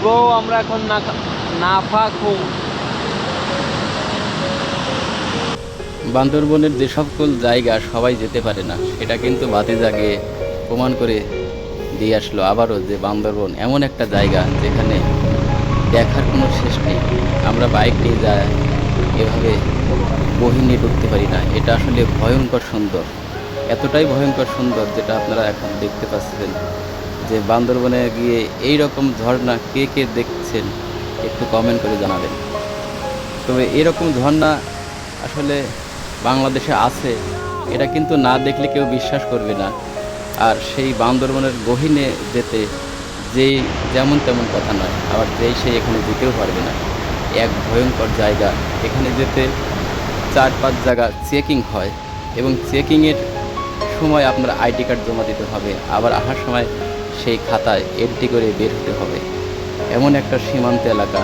Bro আমরা এখন নাফা খুম বান্দরবনের যে সকল জায়গা সবাই যেতে পারে না, সেটা কিন্তু বাতি জাগে প্রমাণ করে দিয়ে আসলো আবারও যে বান্দরবন এমন একটা জায়গা যেখানে দেখার কোনো শেষ নেই। আমরা বাইক নিয়ে যা, এভাবে বহি নিয়ে ঢুকতে পারি না। এটা আসলে ভয়ঙ্কর সুন্দর। এতটাই ভয়ঙ্কর সুন্দর যেটা আপনারা এখন দেখতে পাচ্ছেন। যে বান্দরবনে গিয়ে এই রকম ঝর্ণা কে কে দেখছেন, একটু কমেন্ট করে জানাবেন। তবে এরকম ঝর্ণা আসলে বাংলাদেশে আছে, এটা কিন্তু না দেখলে কেউ বিশ্বাস করবে না। আর সেই বান্দরবনের গহীনে যেতে যেই যেমন তেমন কথা নয়, আবার যেই সেই এখানে যেতেও পারবে না। এক ভয়ঙ্কর জায়গা, এখানে যেতে চার পাঁচ জায়গা চেকিং হয় এবং চেকিংয়ের সময় আপনার আইডি কার্ড জমা দিতে হবে, আবার আসার সময় সেই খাতায় এন্ট্রি করে বের হতে হবে। এমন একটা সীমান্ত এলাকা,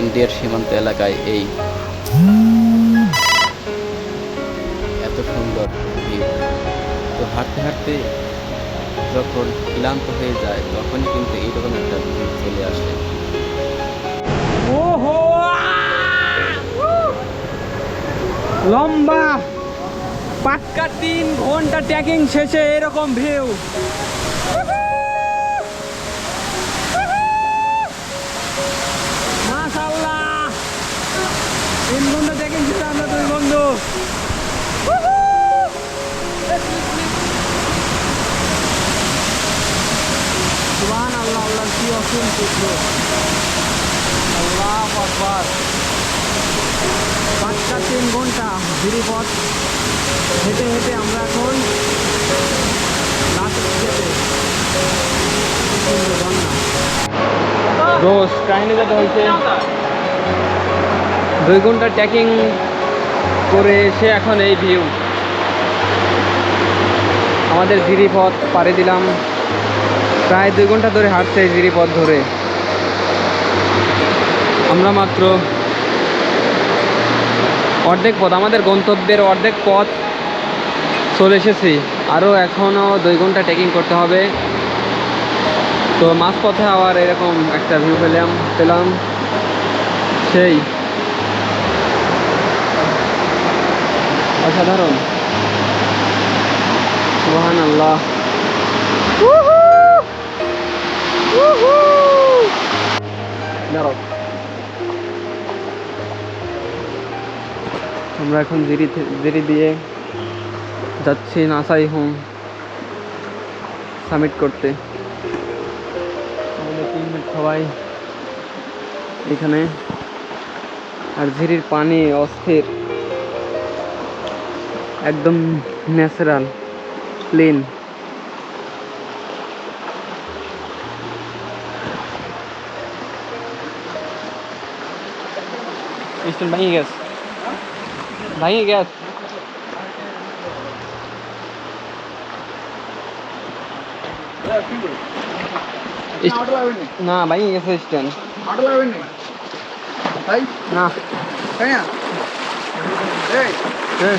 ইন্ডিয়ার সীমান্ত এলাকায় এই এত সুন্দর ভিউ তো হাঁটতে হাঁটতে যখন ক্লান্ত হয়ে যায়, তখনই কিন্তু এইরকম একটা ভিউ চলে আসে। লম্বা পাক্কা তিন ঘণ্টা ট্রেকিং শেষে এরকম ভিউ পাঁচটা তিন ঘণ্টা আমরা এখন হয়েছে, দুই ঘণ্টা ট্রেকিং করে এসে এখন এই ভিউ আমাদের গিরিপথ পাড়ি দিলাম। প্রায় দুই ঘণ্টা ধরে হাঁটছে এই গিরিপথ ধরে। আমরা মাত্র অর্ধেক পথ, আমাদের গন্তব্যের অর্ধেক পথ চলে এসেছি। আরও এখনও দুই ঘণ্টা ট্রেকিং করতে হবে। তো মাঝপথে আবার এরকম একটা ভিউ পেলাম পেলাম। সেই। অসাধারণ। সুবহান আল্লাহ আমরা এখন জিরি দেরি দিয়ে যাচ্ছি নাসাই হোম সাবমিট করতে। সবাই এখানে। আর ঝিরির পানি অস্থির। একদম ন্যাচারাল, প্লেন। স্টেশন ভেঙে গেছে। ভেঙে গেছে। না ভেঙে গেছে স্ট্যান্ড না? হ্যাঁ